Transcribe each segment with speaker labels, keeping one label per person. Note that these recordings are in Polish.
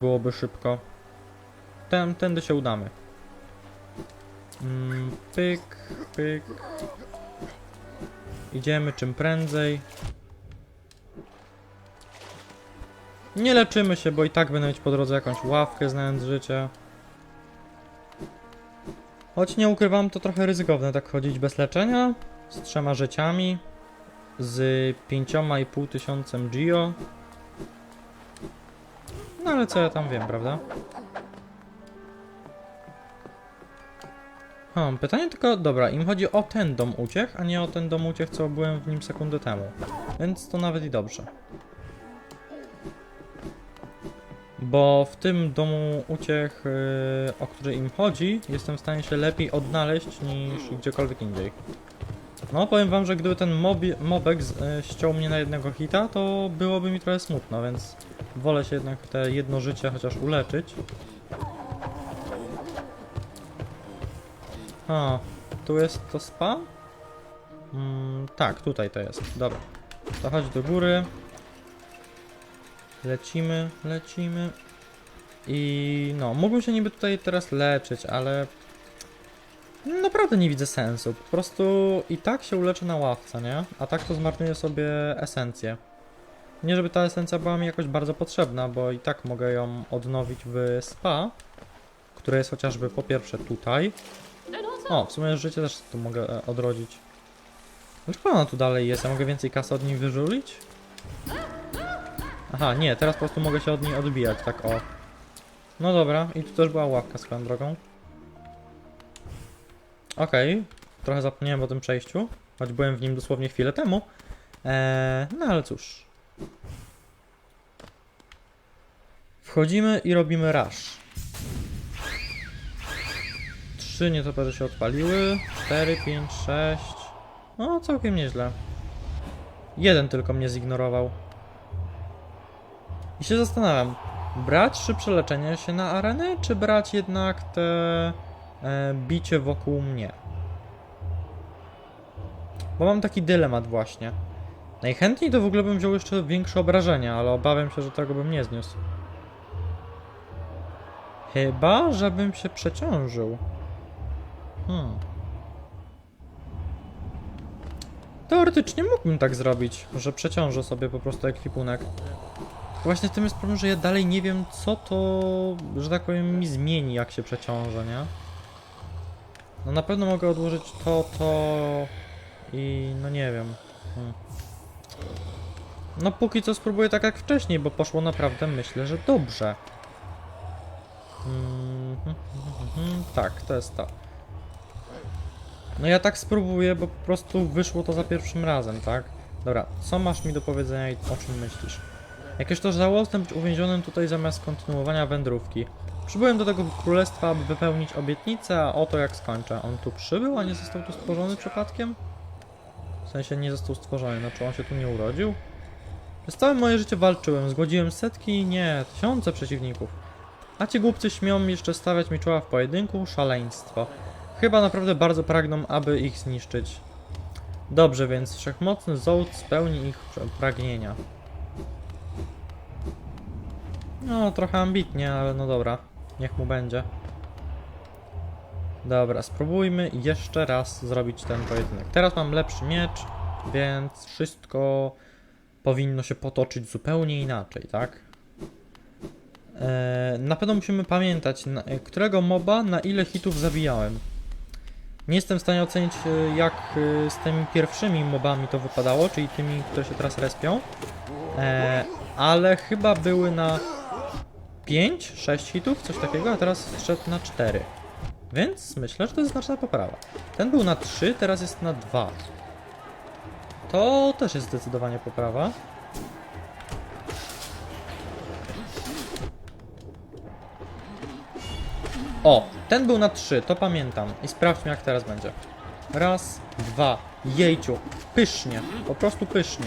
Speaker 1: byłoby szybko. Ten, tędy się udamy. Mm, pyk, pyk. Idziemy czym prędzej. Nie leczymy się, bo i tak będę mieć po drodze jakąś ławkę, znając życie. Choć nie ukrywam, to trochę ryzykowne tak chodzić bez leczenia. Z trzema życiami. Z pięcioma i pół tysiącem Gio. Ale co ja tam wiem, prawda? Hmm, pytanie tylko, dobra, im chodzi o ten dom uciech, a nie o ten dom uciech, co byłem w nim sekundę temu. Więc to nawet i dobrze. Bo w tym domu uciech, yy, o który im chodzi, jestem w stanie się lepiej odnaleźć niż gdziekolwiek indziej. No, powiem wam, że gdyby ten mobi, mobek z, yy, ściął mnie na jednego hita, to byłoby mi trochę smutno, więc wolę się jednak te jedno życie chociaż uleczyć. A, tu jest to spa? Mm, tak, tutaj to jest. Dobra. To chodź do góry. Lecimy, lecimy. I no, mógłbym się niby tutaj teraz leczyć, ale naprawdę nie widzę sensu. Po prostu i tak się uleczę na ławce, nie? A tak to zmarnuję sobie esencję. Nie żeby ta esencja była mi jakoś bardzo potrzebna, bo i tak mogę ją odnowić w spa, które jest chociażby po pierwsze tutaj. O, w sumie życie też tu mogę e, odrodzić. Dlaczego ona tu dalej jest? Ja mogę więcej kasy od niej wyżulić? Aha, nie, teraz po prostu mogę się od niej odbijać, tak o. No dobra, i tu też była ławka swoją drogą. Okej, trochę zapomniałem o tym przejściu, choć byłem w nim dosłownie chwilę temu. Eee, no ale cóż. Wchodzimy i robimy rush. Trzy nietoperze się odpaliły. 4, 5, 6. No, całkiem nieźle. Jeden tylko mnie zignorował. I się zastanawiam, brać szybsze leczenie się na arenę, czy brać jednak te bicie wokół mnie? Bo mam taki dylemat właśnie. Najchętniej to w ogóle bym wziął jeszcze większe obrażenia, ale obawiam się, że tego bym nie zniósł. Chyba, żebym się przeciążył. Hmm. Teoretycznie mógłbym tak zrobić, że przeciążę sobie po prostu ekwipunek. Właśnie w tym jest problem, że ja dalej nie wiem, co to, że tak powiem, mi zmieni, jak się przeciążę, nie? No na pewno mogę odłożyć to, to i no nie wiem. Hmm. No póki co spróbuję tak jak wcześniej, bo poszło naprawdę, myślę, że dobrze. Mm, hmm, hmm, hmm, tak, to jest to. No ja tak spróbuję, bo po prostu wyszło to za pierwszym razem, tak? Dobra, co masz mi do powiedzenia i o czym myślisz? Jakież to żałosne być uwięzionym tutaj zamiast kontynuowania wędrówki. Przybyłem do tego królestwa, aby wypełnić obietnicę, a oto jak skończę. On tu przybył, a nie został tu stworzony przypadkiem? W sensie nie został stworzony, znaczy on się tu nie urodził? Przez całe moje życie walczyłem, zgłodziłem setki, nie, tysiące przeciwników. A ci głupcy śmią jeszcze stawiać mi czoła w pojedynku? Szaleństwo. Chyba naprawdę bardzo pragną, aby ich zniszczyć. Dobrze, więc wszechmocny Zołd spełni ich pragnienia. No, trochę ambitnie, ale no dobra. Niech mu będzie. Dobra, spróbujmy jeszcze raz zrobić ten pojedynek. Teraz mam lepszy miecz, więc wszystko powinno się potoczyć zupełnie inaczej, tak? Eee, na pewno musimy pamiętać, na, którego moba na ile hitów zabijałem. Nie jestem w stanie ocenić, e, jak e, z tymi pierwszymi mobami to wypadało, czyli tymi, które się teraz respią. Eee, ale chyba były na 5, 6 hitów, coś takiego, a teraz szedł na 4. Więc myślę, że to jest znaczna poprawa. Ten był na 3, teraz jest na 2. To też jest zdecydowanie poprawa. O, ten był na 3, to pamiętam. I sprawdźmy jak teraz będzie. Raz, dwa, jejciu, pysznie, po prostu pysznie.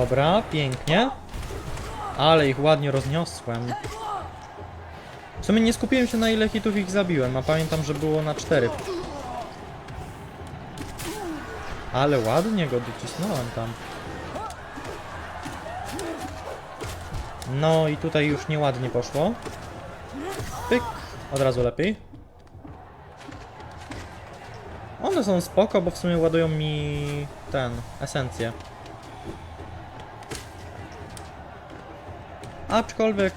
Speaker 1: Dobra, pięknie. Ale ich ładnie rozniosłem. W sumie nie skupiłem się na ile hitów ich zabiłem, a pamiętam, że było na 4. Ale ładnie go docisnąłem tam. No i tutaj już nieładnie poszło. Pyk. Od razu lepiej. One są spoko, bo w sumie ładują mi ten, esencję. Aczkolwiek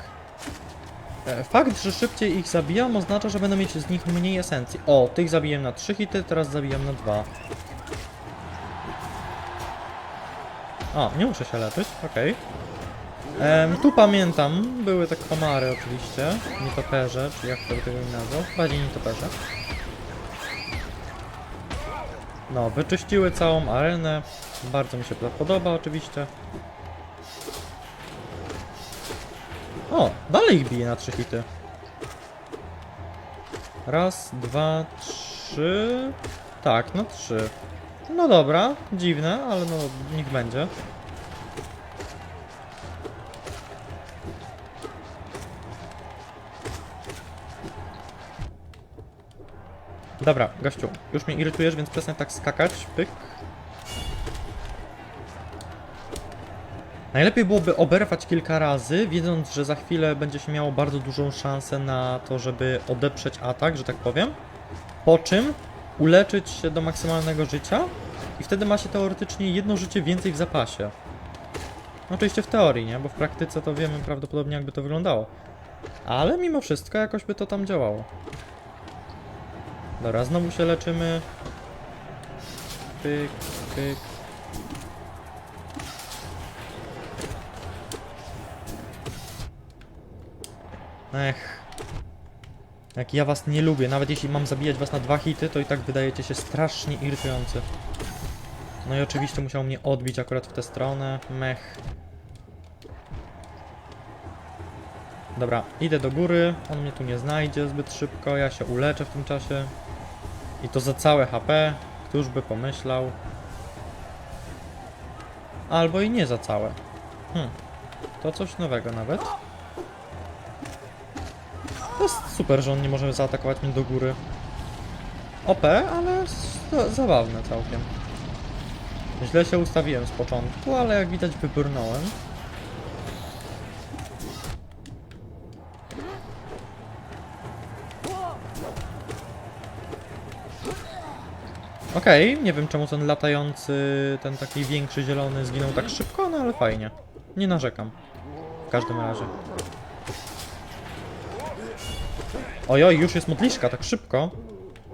Speaker 1: e, fakt, że szybciej ich zabijam oznacza, że będę mieć z nich mniej esencji. O, tych zabiłem na 3 hity, teraz zabijam na 2. O, nie muszę się leczyć, okej. Em, tu pamiętam, były te komary oczywiście, nietoperze, czy jak to by tego nazwał, bardziej nietoperze. No, wyczyściły całą arenę, bardzo mi się to podoba oczywiście. Dalej ich bije na trzy hity. Raz, dwa, trzy... Tak, no trzy. No dobra, dziwne, ale no niech będzie. Dobra, gościu, już mnie irytujesz, więc przestań tak skakać. Pyk. Najlepiej byłoby oberwać kilka razy, wiedząc, że za chwilę będzie się miało bardzo dużą szansę na to, żeby odeprzeć atak, że tak powiem. Po czym uleczyć się do maksymalnego życia i wtedy ma się teoretycznie jedno życie więcej w zapasie. No Oczywiście w teorii, nie? Bo w praktyce to wiemy prawdopodobnie jakby to wyglądało. Ale mimo wszystko jakoś by to tam działało. Dobra, znowu się leczymy. Pyk, pyk. Ech. Jak ja was nie lubię, nawet jeśli mam zabijać was na dwa hity, to i tak wydajecie się strasznie irytujący. No i oczywiście musiał mnie odbić akurat w tę stronę. Mech. Dobra, idę do góry. On mnie tu nie znajdzie zbyt szybko. Ja się uleczę w tym czasie. I to za całe HP. Któż by pomyślał? Albo i nie za całe. Hmm. To coś nowego nawet. To jest super, że on nie może zaatakować mnie do góry. OP, ale zabawne całkiem. Źle się ustawiłem z początku, ale jak widać wybrnąłem. Okej, nie wiem czemu ten latający, ten taki większy zielony zginął tak szybko, no ale fajnie. Nie narzekam. W każdym razie. Ojoj, już jest modliszka tak szybko.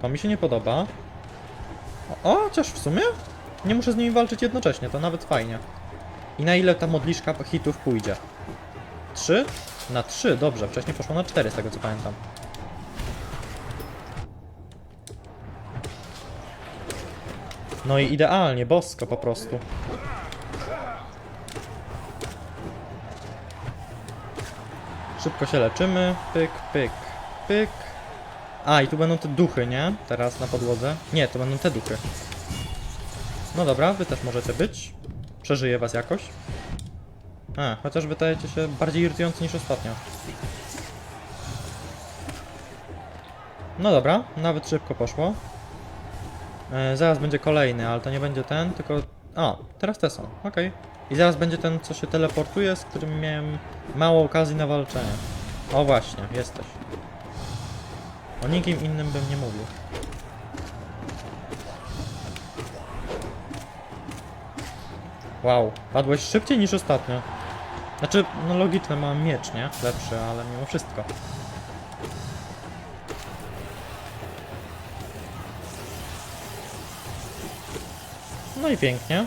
Speaker 1: To mi się nie podoba. O, o, chociaż w sumie nie muszę z nimi walczyć jednocześnie, to nawet fajnie. I na ile ta modliszka hitów pójdzie? 3? Na 3, dobrze, wcześniej poszło na 4 z tego co pamiętam. No i idealnie, bosko po prostu. Szybko się leczymy. Pyk, pyk, pyk. A, i tu będą te duchy, nie? Teraz na podłodze. Nie, to będą te duchy. No dobra, wy też możecie być. Przeżyję was jakoś. A, chociaż wydajecie się bardziej irytujący niż ostatnio. No dobra, nawet szybko poszło. E, zaraz będzie kolejny, ale to nie będzie ten, tylko... O, teraz te są, okej. I zaraz będzie ten, co się teleportuje, z którym miałem mało okazji na walczenie. O właśnie, jesteś. O nikim innym bym nie mówił. Wow, padłeś szybciej niż ostatnio. Znaczy, no logiczne, mam miecz, nie? Lepszy, ale mimo wszystko. No i pięknie.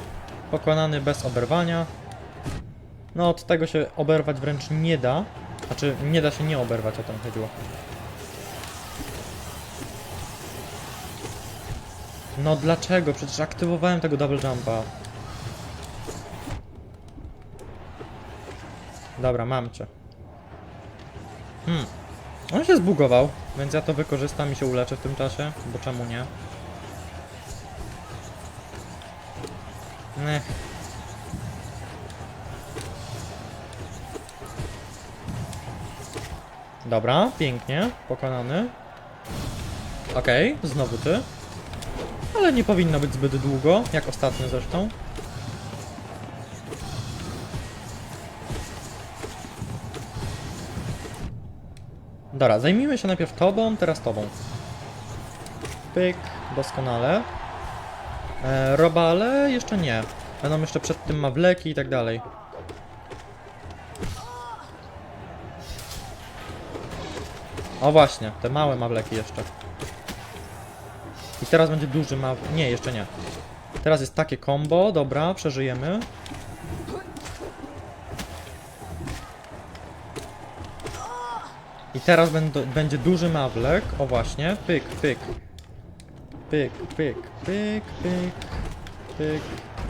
Speaker 1: Pokonany bez oberwania. No od tego się oberwać wręcz nie da. Znaczy, nie da się nie oberwać, o to mi chodziło. No dlaczego? Przecież aktywowałem tego double jumpa. Dobra, mam cię. Hmm. On się zbugował, więc ja to wykorzystam i się uleczę w tym czasie, bo czemu nie? Ech. Dobra, pięknie, pokonany. Okej, znowu ty. Ale nie powinno być zbyt długo, jak ostatnio zresztą. Dobra, zajmijmy się najpierw tobą, teraz tobą. Pyk, doskonale. E, robale jeszcze nie. Będą jeszcze przed tym mawleki i tak dalej. O właśnie, te małe mawleki jeszcze. Teraz będzie duży maw... Nie, jeszcze nie. Teraz jest takie combo, dobra, przeżyjemy. I teraz będzie duży mawlek, o właśnie, pyk, pyk. Pyk, pyk, pyk, pyk, pyk.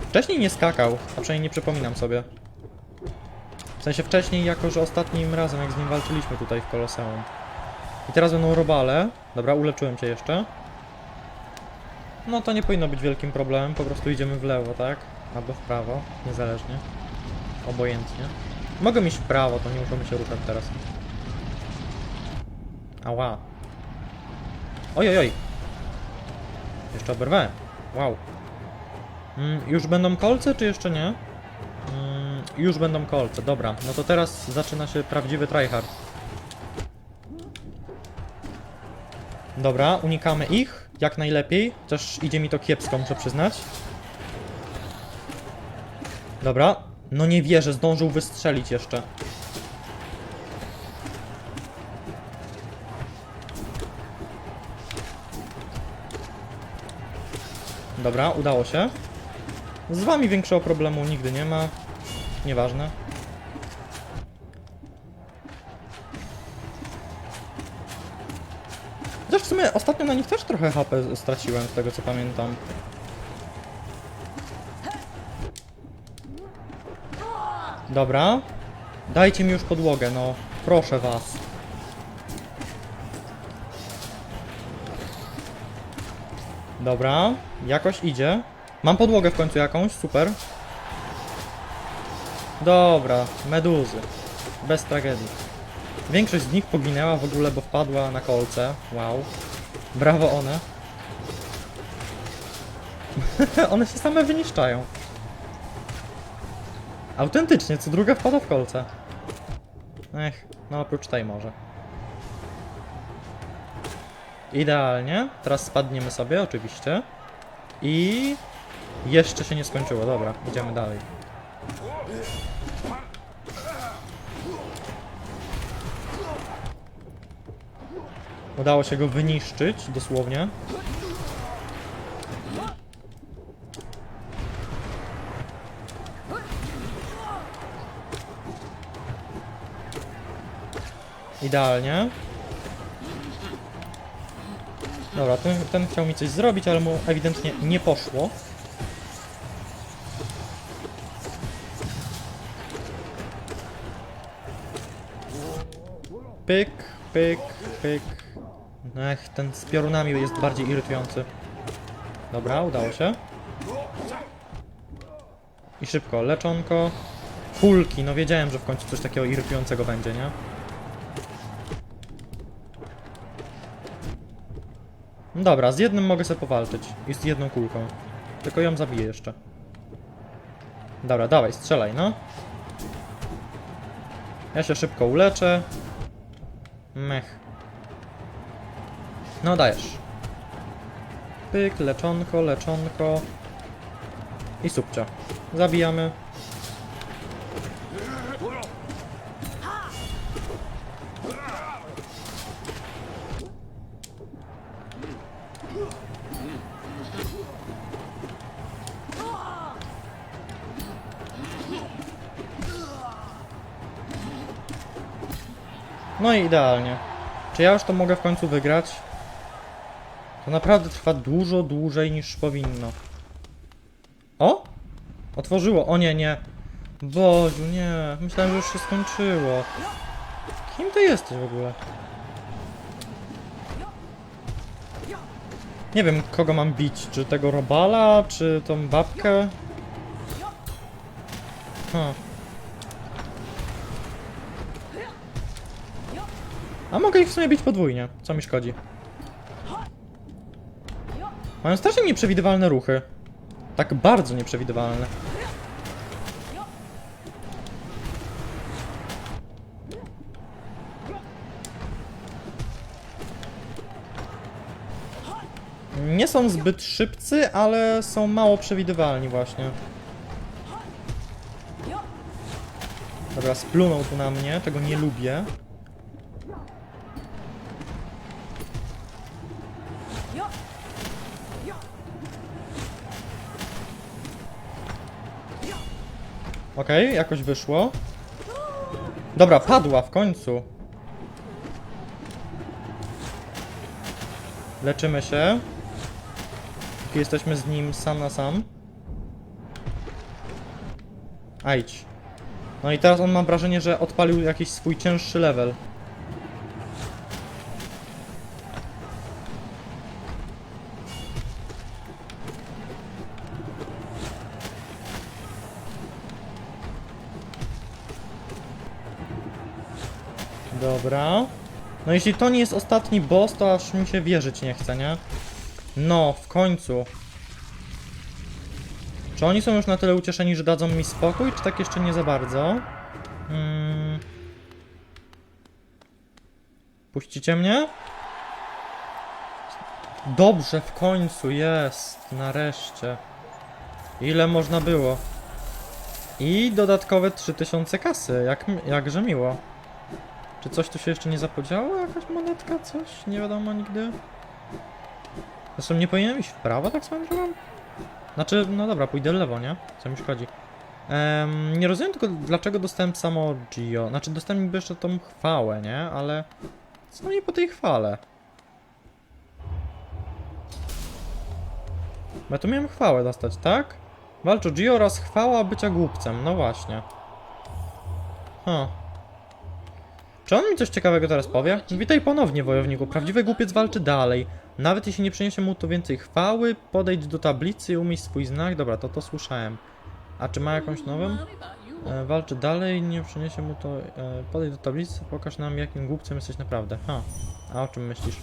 Speaker 1: Wcześniej nie skakał, a przynajmniej nie przypominam sobie. W sensie wcześniej, jako że ostatnim razem, jak z nim walczyliśmy tutaj w Koloseum. I teraz będą robale. Dobra, uleczyłem cię jeszcze. No to nie powinno być wielkim problemem, po prostu idziemy w lewo, tak? Albo w prawo, niezależnie. Obojętnie. Mogę iść w prawo, to nie musimy się ruszać teraz. Ała. Oj, oj, oj. Jeszcze oberwałem. Wow. Mm, już będą kolce, czy jeszcze nie? Mm, już będą kolce, dobra. No to teraz zaczyna się prawdziwy tryhard. Dobra, unikamy ich jak najlepiej. Też idzie mi to kiepsko, muszę przyznać. Dobra. No nie wierzę, zdążył wystrzelić jeszcze. Dobra, udało się. Z wami większego problemu nigdy nie ma. Nieważne. Chociaż w sumie ostatnio na nich też trochę HP straciłem, z tego co pamiętam. Dobra. Dajcie mi już podłogę, no. Proszę was. Dobra, jakoś idzie. Mam podłogę w końcu jakąś, super. Dobra, meduzy. Bez tragedii. Większość z nich poginęła w ogóle, bo wpadła na kolce. Wow. Brawo one. one się same wyniszczają. Autentycznie, co druga wpada w kolce. Ech, no oprócz tej może. Idealnie. Teraz spadniemy sobie, oczywiście. I... Jeszcze się nie skończyło, dobra, idziemy dalej. Udało się go wyniszczyć, dosłownie. Idealnie. Dobra, ten, ten chciał mi coś zrobić, ale mu ewidentnie nie poszło. Pyk, pyk, pyk. Ech, ten z piorunami jest bardziej irytujący. Dobra, udało się. I szybko, leczonko. Kulki, no wiedziałem, że w końcu coś takiego irytującego będzie, nie? Dobra, z jednym mogę sobie powalczyć. I z jedną kulką. Tylko ją zabiję jeszcze. Dobra, dawaj, strzelaj, no. Ja się szybko uleczę. Mech. No dajesz. Pyk, leczonko, leczonko. I subcia. Zabijamy. No i idealnie. Czy ja już to mogę w końcu wygrać? To naprawdę trwa dużo dłużej niż powinno. O! Otworzyło. O nie, nie. Boziu, nie. Myślałem, że już się skończyło. Kim ty jesteś w ogóle? Nie wiem, kogo mam bić. Czy tego robala, czy tą babkę? Huh. A mogę ich w sumie bić podwójnie, co mi szkodzi. Mają strasznie nieprzewidywalne ruchy. Tak bardzo nieprzewidywalne. Nie są zbyt szybcy, ale są mało przewidywalni właśnie. Dobra, splunął tu na mnie, tego nie lubię. Okej, jakoś wyszło. Dobra, padła w końcu. Leczymy się. Póki jesteśmy z nim sam na sam. Ajdź. No i teraz on ma wrażenie, że odpalił jakiś swój cięższy level. Dobra. No jeśli to nie jest ostatni boss, to aż mi się wierzyć nie chce, nie? No, w końcu. Czy oni są już na tyle ucieszeni, że dadzą mi spokój, czy tak jeszcze nie za bardzo? Hmm. Puścicie mnie? Dobrze, w końcu jest. Nareszcie. Ile można było? I dodatkowe 3000 kasy. Jak, jakże miło. Czy coś tu się jeszcze nie zapodziało? Jakaś monetka? Coś? Nie wiadomo nigdy. Zresztą nie powinienem iść w prawo tak swoją drogą? Znaczy, no dobra, pójdę lewo, nie? Co mi szkodzi. Em, nie rozumiem tylko, dlaczego dostałem samo Gio. Znaczy, dostałem niby jeszcze tą chwałę, nie? Ale co mi po tej chwale? Bo ja tu miałem chwałę dostać, tak? Walcz Gio oraz chwała bycia głupcem. No właśnie. Huh. Czy on mi coś ciekawego teraz powie? Witaj ponownie, wojowniku. Prawdziwy głupiec walczy dalej. Nawet jeśli nie przyniesie mu to więcej chwały, podejdź do tablicy i umieść swój znak. Dobra, to to słyszałem. A czy ma jakąś nową? E, walczy dalej, nie przyniesie mu to... E, podejdź do tablicy, pokaż nam jakim głupcem jesteś naprawdę. Ha. A o czym myślisz?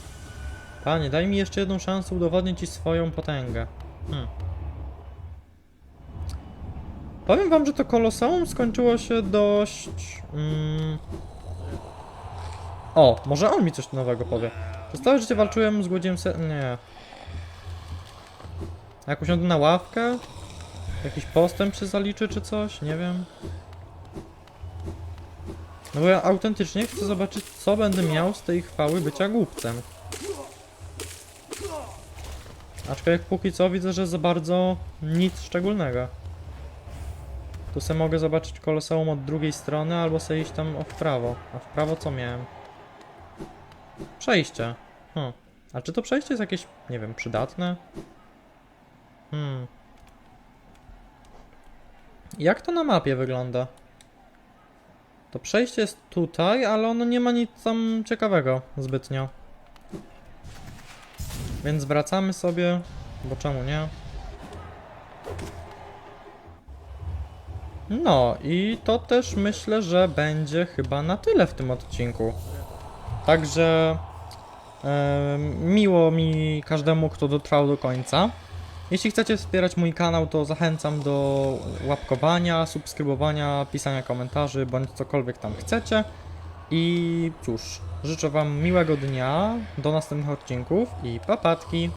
Speaker 1: Panie, daj mi jeszcze jedną szansę udowodnić ci swoją potęgę. Hmm. Powiem wam, że to koloseum skończyło się dość... Mm, o, może on mi coś nowego powie. Przez całe życie walczyłem, zgłodziłem se... Nie. Jak usiądę na ławkę? Jakiś postęp się zaliczy czy coś? Nie wiem. No bo ja autentycznie chcę zobaczyć, co będę miał z tej chwały bycia głupcem. Aczkolwiek póki co widzę, że za bardzo nic szczególnego. Tu se mogę zobaczyć koloseum od drugiej strony, albo sobie iść tam w prawo. A w prawo co miałem? Przejście. Hmm. A czy to przejście jest jakieś, nie wiem, przydatne? Hmm. Jak to na mapie wygląda? To przejście jest tutaj, ale ono nie ma nic tam ciekawego zbytnio. Więc wracamy sobie, bo czemu nie? No i to też myślę, że będzie chyba na tyle w tym odcinku. Także miło mi każdemu, kto dotrwał do końca. Jeśli chcecie wspierać mój kanał, to zachęcam do łapkowania, subskrybowania, pisania komentarzy, bądź cokolwiek tam chcecie. I cóż, życzę Wam miłego dnia, do następnych odcinków i papatki.